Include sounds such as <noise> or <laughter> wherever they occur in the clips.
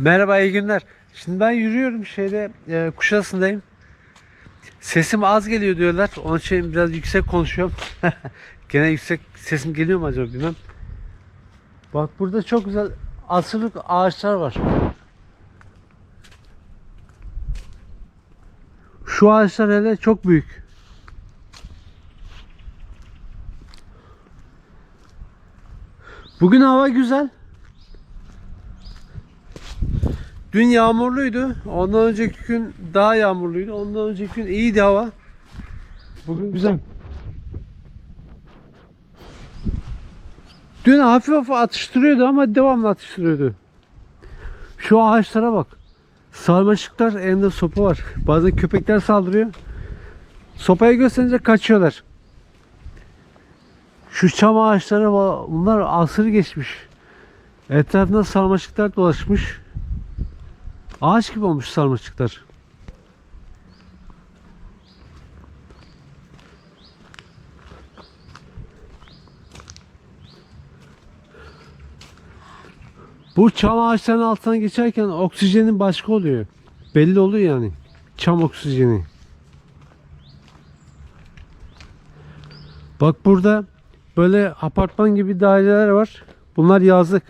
Merhaba iyi günler. Şimdi ben yürüyorum şeyde e, Kuşadası'ndayım. Sesim az geliyor diyorlar. Onun için biraz yüksek konuşuyorum. <laughs> Gene yüksek sesim geliyor mu acaba bilmem. Bak burada çok güzel asırlık ağaçlar var. Şu ağaçlar hele çok büyük. Bugün hava güzel. Dün yağmurluydu. Ondan önceki gün daha yağmurluydu. Ondan önceki gün iyiydi hava. Bugün güzel. Dün hafif hafif atıştırıyordu ama devamlı atıştırıyordu. Şu ağaçlara bak. Sarmaşıklar elinde sopa var. Bazen köpekler saldırıyor. Sopayı gösterince kaçıyorlar. Şu çam ağaçları. Bunlar asır geçmiş. Etrafında sarmaşıklar dolaşmış. Ağaç gibi olmuş sarmaşıklar. Bu çam ağaçlarının altından geçerken oksijenin başka oluyor. Belli oluyor yani. Çam oksijeni. Bak burada böyle apartman gibi daireler var. Bunlar yazlık.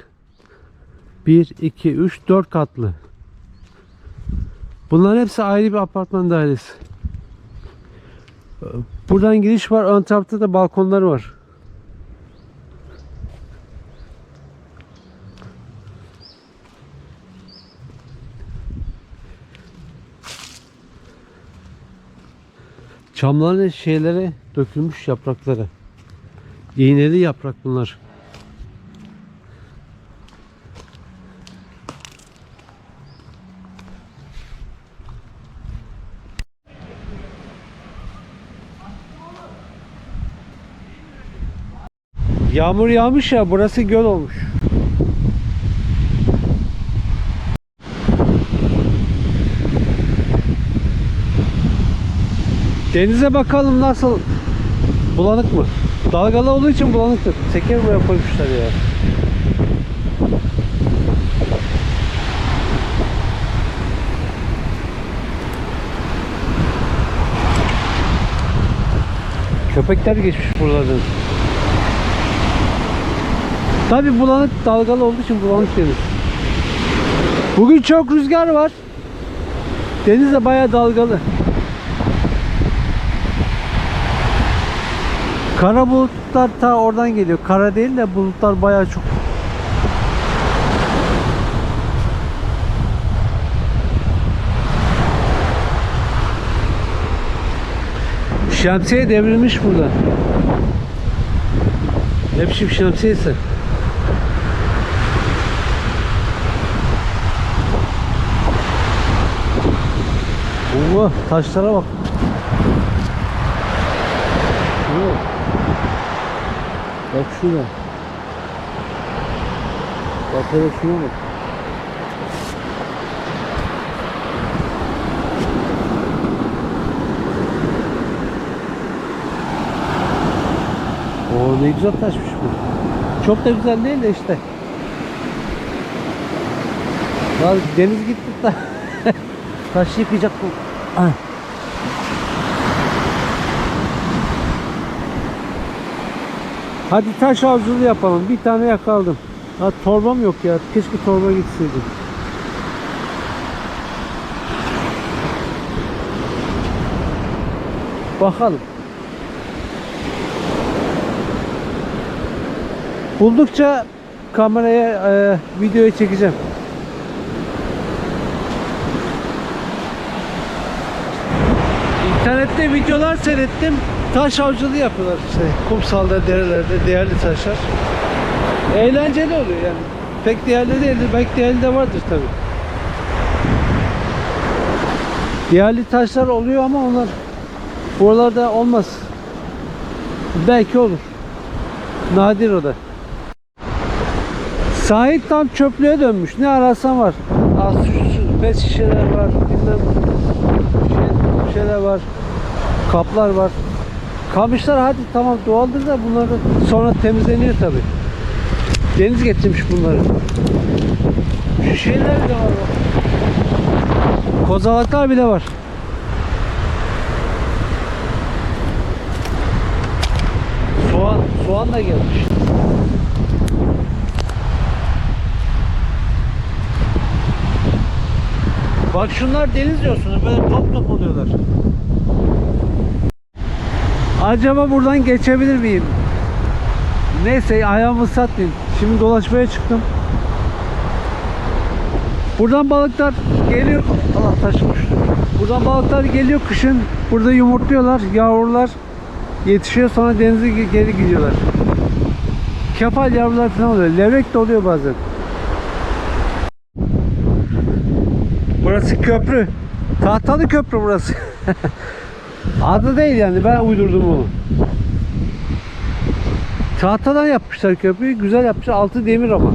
1, 2, 3, 4 katlı. Bunların hepsi ayrı bir apartman dairesi. Buradan giriş var. Ön tarafta da balkonları var. Çamların şeylere dökülmüş yaprakları. İğneli yaprak bunlar. Yağmur yağmış ya burası göl olmuş. Denize bakalım nasıl bulanık mı? Dalgalı olduğu için bulanıktır. Teker buraya koymuşlar ya. Köpekler geçmiş buralardan. Tabi bulanık dalgalı olduğu için bulanık deniz. Bugün çok rüzgar var. Deniz de bayağı dalgalı. Kara bulutlar ta oradan geliyor. Kara değil de bulutlar bayağı çok. Şemsiye devrilmiş burada. Ne biçim şemsiyesi? Allah taşlara bak. Oo. Bak şuna. Bak hele şuna bak. Oo ne güzel taşmış bu. Çok da güzel değil de işte. Ya deniz gitti da <laughs> taş yıkayacak bu. Ah. Hadi taş avcılığı yapalım. Bir tane yakaladım. Ha, torbam yok ya. Keşke torba gitseydim. Bakalım. Buldukça kameraya e, videoya çekeceğim. İnternette videolar seyrettim. Taş avcılığı yapıyorlar işte. Kumsalda, derelerde değerli taşlar. Eğlenceli oluyor yani. Pek değerli değildir. Belki değerli de vardır tabi. Değerli taşlar oluyor ama onlar buralarda olmaz. Belki olur. Nadir o da. Sahil tam çöplüğe dönmüş. Ne ararsan var. Az pet şişeler var. Bilmem şey, şeyler var. Kaplar var. Kamışlar hadi tamam doğaldır da bunlar da sonra temizleniyor tabi. Deniz getirmiş bunları. Şu şeyler bile var bak. Kozalaklar bile var. Soğan, soğan da gelmiş. Bak şunlar deniz diyorsunuz böyle top top oluyorlar. Acaba buradan geçebilir miyim? Neyse ayağımı satmayayım. Şimdi dolaşmaya çıktım. Buradan balıklar geliyor. Allah taşmış. Buradan balıklar geliyor kışın. Burada yumurtluyorlar. Yavrular yetişiyor sonra denize ge- geri gidiyorlar. Kefal yavrular falan oluyor. Levrek de oluyor bazen. Burası köprü. Tahtalı köprü burası. <laughs> Adı değil yani ben uydurdum onu. Tahtadan yapmışlar köprüyü. Güzel yapmışlar. Altı demir ama.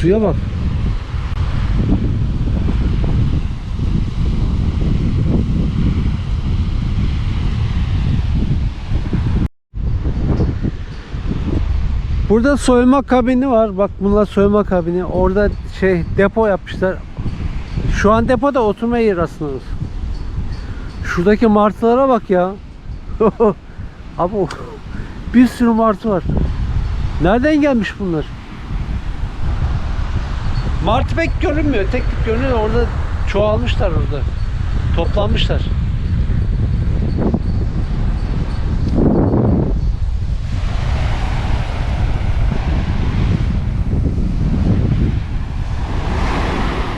Suya bak. Burada soyma kabini var. Bak bunlar soyma kabini. Orada şey depo yapmışlar. Şu an depoda oturma yeri aslında. Şuradaki martılara bak ya. <laughs> Abi bir sürü martı var. Nereden gelmiş bunlar? Martı pek görünmüyor. Tek tip görünüyor. Orada çoğalmışlar orada. Toplanmışlar.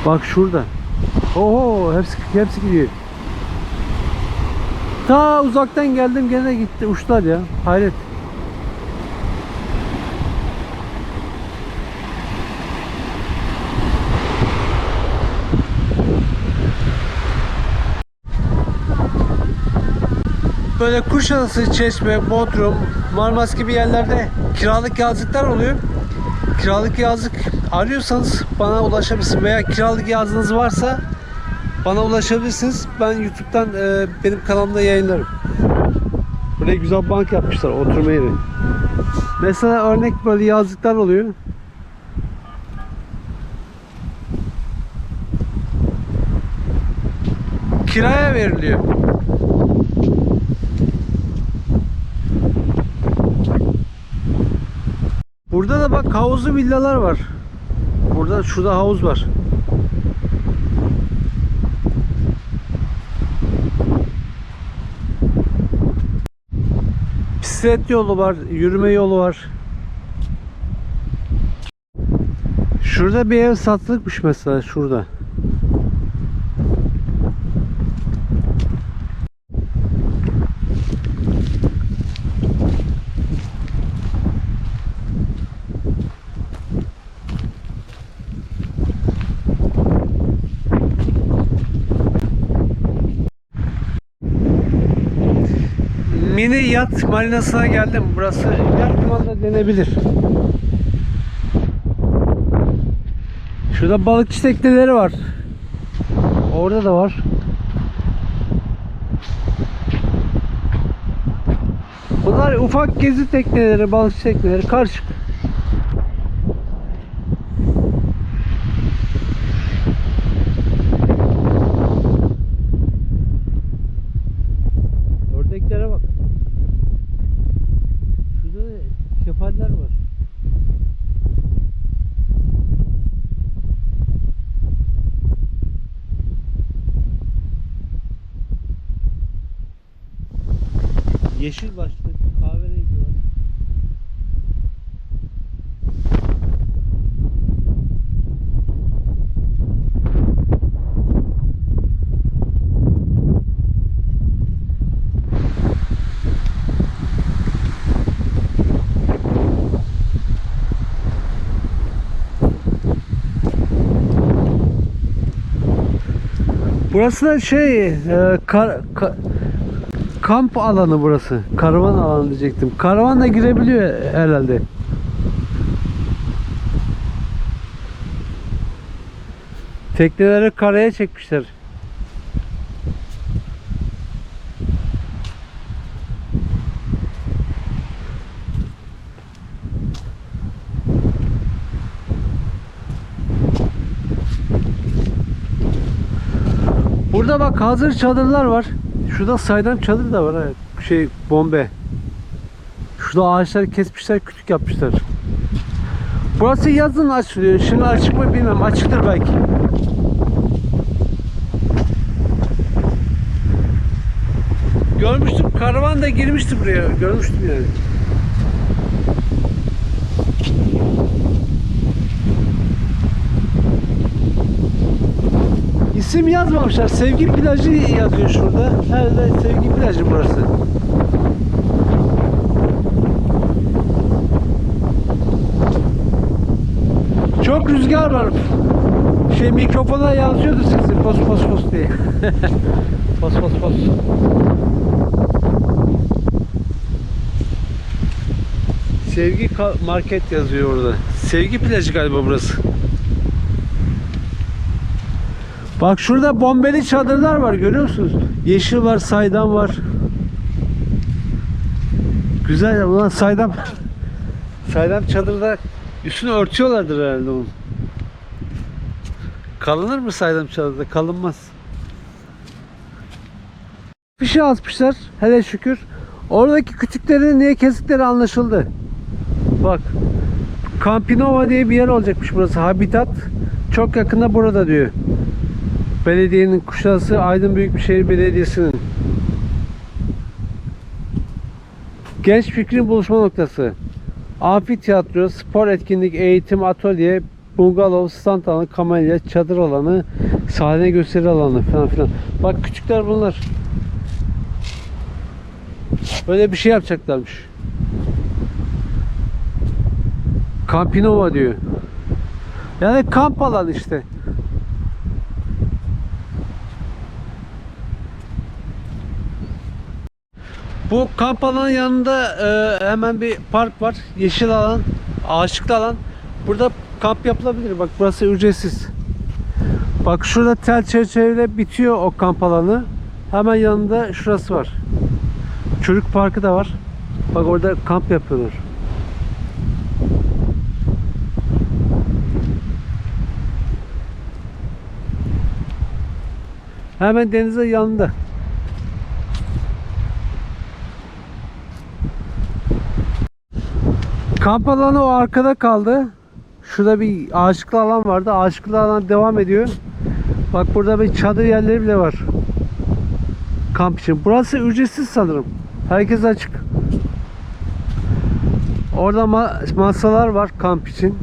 Bak şurada. Oho hepsi hepsi gidiyor. Ta uzaktan geldim gene gitti uçlar ya. Hayret. Böyle Kuşadası, Çeşme, Bodrum, Marmaris gibi yerlerde kiralık yazlıklar oluyor. Kiralık yazlık arıyorsanız bana ulaşabilirsiniz veya kiralık yazlığınız varsa bana ulaşabilirsiniz. Ben YouTube'dan e, benim kanalımda yayınlarım. Buraya güzel bank yapmışlar oturma yeri. Mesela örnek böyle yazlıklar oluyor. Kiraya veriliyor. Burada da bak havuzlu villalar var. Burada şurada havuz var. Bisiklet yolu var, yürüme yolu var. Şurada bir ev satılıkmış mesela şurada. Mini yat marinasına geldim. Burası yat limanı denebilir. Şurada balıkçı tekneleri var. Orada da var. Bunlar ufak gezi tekneleri, balıkçı tekneleri karışık. Ördeklere bak. Şurada da kefaller var. Yeşil başlı kahverengi var. Burası da şey e, kar, ka- kamp alanı burası. Karavan alanı diyecektim. Karavan da girebiliyor herhalde. Tekneleri karaya çekmişler. Burada bak hazır çadırlar var. Şurada saydam çadır da var ha. Şey bombe. Şurada ağaçları kesmişler, kütük yapmışlar. Burası yazın açılıyor. Şimdi açık mı bilmem. Açıktır belki. Görmüştüm. Karavan da girmişti buraya. Görmüştüm yani. İsim yazmamışlar. Sevgi plajı yazıyor şurada. Herhalde sevgi plajı burası. Çok rüzgar var. Şey mikrofona yansıyordu sesi. Pos pos pos diye. <laughs> pos pos pos. Sevgi market yazıyor orada. Sevgi plajı galiba burası. Bak şurada bombeli çadırlar var görüyor musunuz? Yeşil var, saydam var. Güzel ulan saydam. Saydam çadırda üstünü örtüyorlardır herhalde onun. Kalınır mı saydam çadırda? Kalınmaz. Bir şey asmışlar hele şükür. Oradaki kütüklerin niye kestikleri anlaşıldı. Bak. Campinova diye bir yer olacakmış burası. Habitat. Çok yakında burada diyor. Belediyenin Kuşadası Aydın Büyükşehir Belediyesi'nin Genç Fikrin Buluşma Noktası Amfiteyatro, spor etkinlik, eğitim, atölye, bungalov, stand alanı, kamelya, çadır alanı, sahne gösteri alanı falan filan. Bak küçükler bunlar. Böyle bir şey yapacaklarmış. Campinova diyor. Yani kamp alanı işte. Bu kamp alanın yanında e, hemen bir park var. Yeşil alan, ağaçlıklı alan. Burada kamp yapılabilir. Bak burası ücretsiz. Bak şurada tel çerçeveyle bitiyor o kamp alanı. Hemen yanında şurası var. Çocuk parkı da var. Bak orada kamp yapıyorlar. Hemen denize yanında. Kamp alanı o arkada kaldı. Şurada bir ağaçlıklı alan vardı. Ağaçlıklı alan devam ediyor. Bak burada bir çadır yerleri bile var. Kamp için. Burası ücretsiz sanırım. Herkes açık. Orada ma- masalar var kamp için.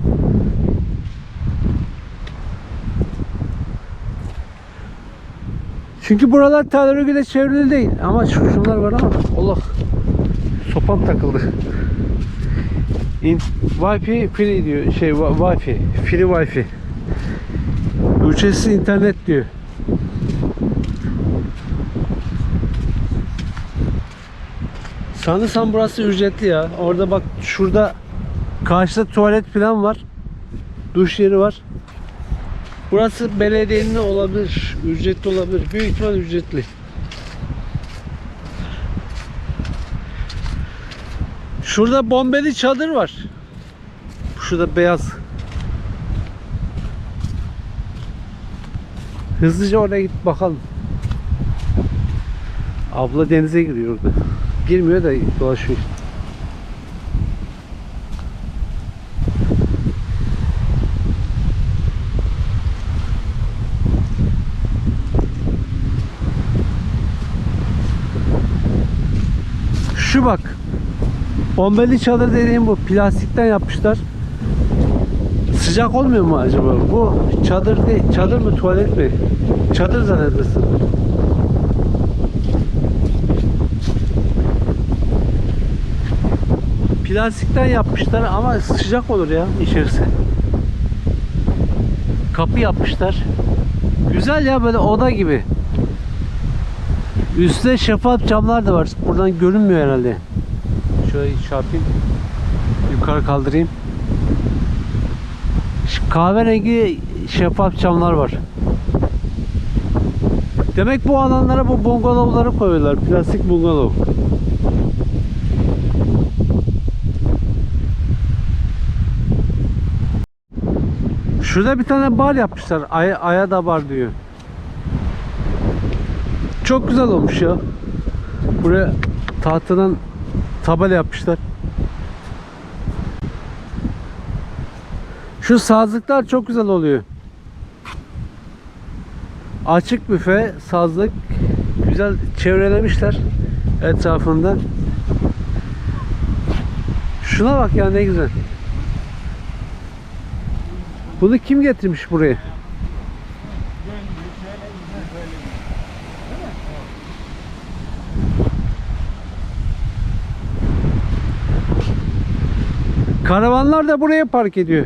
Çünkü buralar terörle çevrili değil. Ama şu şunlar var ama Allah sopam takıldı. İn, Wi-Fi free diyor. Şey Wi-Fi. Free Wi-Fi. Ücretsiz internet diyor. Sanırsam burası ücretli ya. Orada bak şurada karşıda tuvalet falan var. Duş yeri var. Burası belediyenin olabilir. Ücretli olabilir. Büyük ihtimal ücretli. Şurada bombeli çadır var. Şurada beyaz. Hızlıca oraya git bakalım. Abla denize giriyor orada. Girmiyor da dolaşıyor. Şu bak. Bombeli çadır dediğim bu. Plastikten yapmışlar. Sıcak olmuyor mu acaba? Bu çadır değil. Çadır mı tuvalet mi? Çadır zannedersin. Plastikten yapmışlar ama sıcak olur ya içerisi. Kapı yapmışlar. Güzel ya böyle oda gibi. Üstte şeffaf camlar da var. Buradan görünmüyor herhalde. Şöyle şey yapayım. Yukarı kaldırayım. Şu kahverengi şeffaf camlar var. Demek bu alanlara bu bungalovları koyuyorlar. Plastik bungalov. Şurada bir tane bar yapmışlar. Ay, Aya da bar diyor. çok güzel olmuş ya. Buraya tahtadan tabela yapmışlar. Şu sazlıklar çok güzel oluyor. Açık büfe, sazlık güzel çevrelemişler etrafında. Şuna bak ya ne güzel. Bunu kim getirmiş buraya? Karavanlar da buraya park ediyor.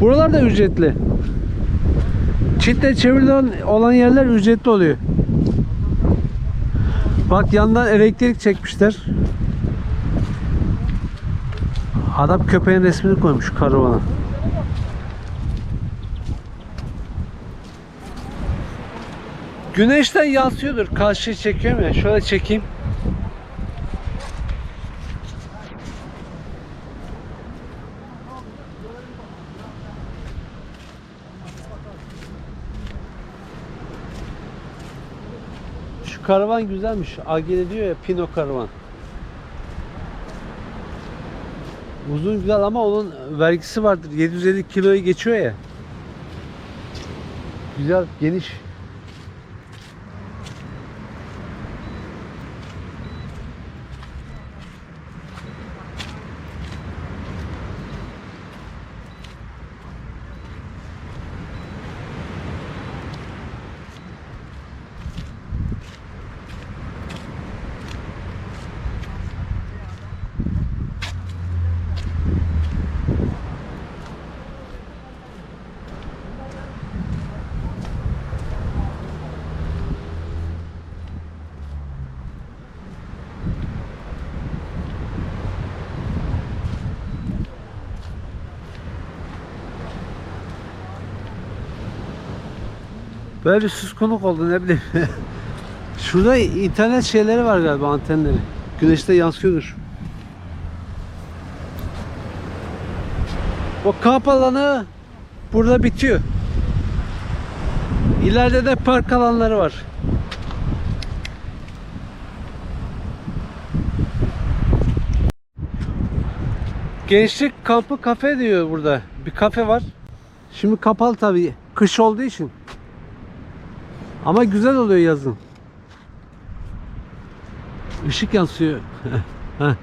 Buralar da ücretli. Çitle çevrilen olan yerler ücretli oluyor. Bak yandan elektrik çekmişler. Adam köpeğin resmini koymuş karavana. Güneşten yansıyordur. Karşıya çekiyorum ya. Şöyle çekeyim. Karavan güzelmiş. Agile diyor ya Pino karavan. Uzun güzel ama onun vergisi vardır. 750 kiloyu geçiyor ya. Güzel, geniş. Böyle bir süs konuk oldu ne bileyim. <laughs> Şurada internet şeyleri var galiba antenleri. Güneşte yansıyordur. O kamp alanı burada bitiyor. İleride de park alanları var. Gençlik kampı kafe diyor burada. Bir kafe var. Şimdi kapalı tabii. Kış olduğu için. Ama güzel oluyor yazın. Işık yansıyor. <laughs>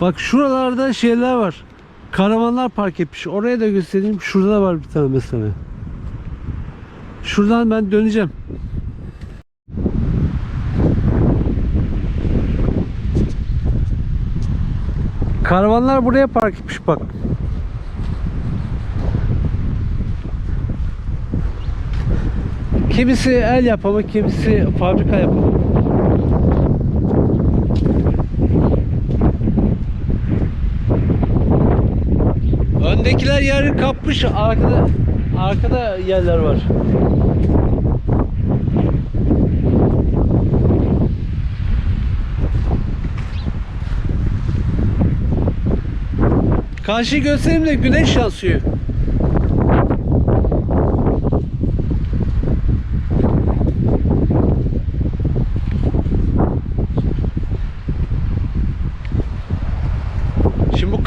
Bak şuralarda şeyler var. Karavanlar park etmiş. Oraya da göstereyim. Şurada da var bir tane mesela. Şuradan ben döneceğim. Karavanlar buraya park etmiş bak. Kimisi el yapımı, kimisi fabrika yapımı. Öndekiler yeri kapmış, arkada arkada yerler var. Karşı göstereyim de güneş yansıyor. Şimdi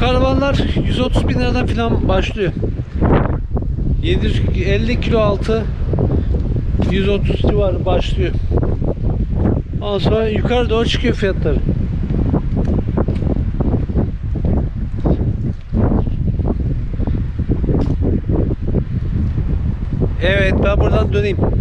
bu karavanlar 130 bin liradan falan başlıyor. 750 kilo altı 130 civarı başlıyor. Ondan sonra yukarı doğru çıkıyor fiyatları. Evet ben buradan döneyim.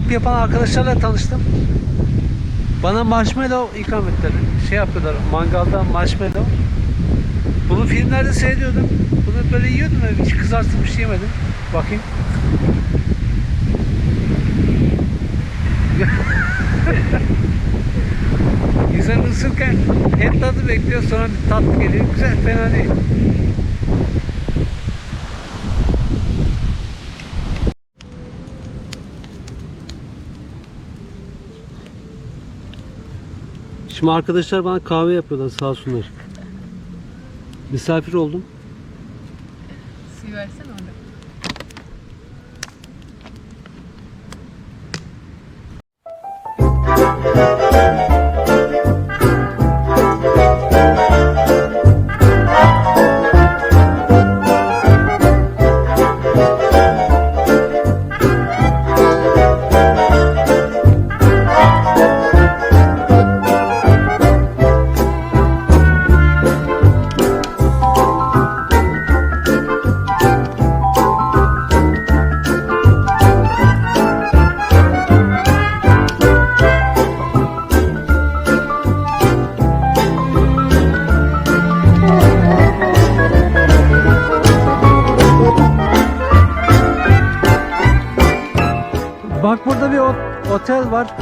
Kamp yapan arkadaşlarla tanıştım. Bana marshmallow ikram ettiler. Şey yapıyorlar mangalda marshmallow. Bunu filmlerde seyrediyordum. Bunu böyle yiyordum ve hiç kızartılmış yemedim. Bakayım. <laughs> İnsan ısırken hem tadı bekliyor sonra bir tat geliyor. Güzel fena değil. Şimdi arkadaşlar bana kahve yapıyorlar sağ olsunlar. Misafir oldum. Suyu versene orada.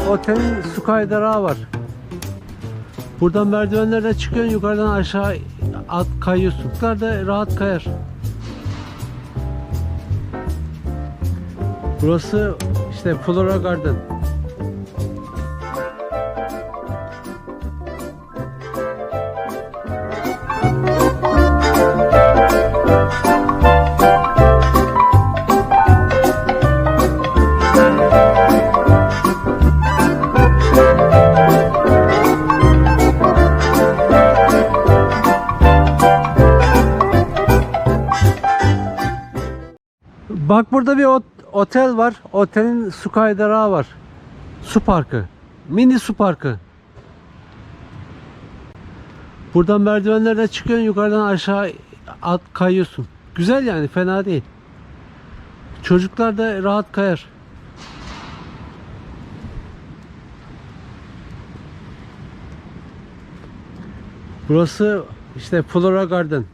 Otelin su kaydırağı var. Buradan merdivenlerden çıkıyorsun yukarıdan aşağı at kayıyorsun. Yukarıda rahat kayar. Burası işte Flora Garden. Burada bir ot- otel var. Otelin su kaydırağı var. Su parkı. Mini su parkı. Buradan merdivenlerden çıkıyorsun yukarıdan aşağı at kayıyorsun. Güzel yani fena değil. Çocuklar da rahat kayar. Burası işte Flora Garden.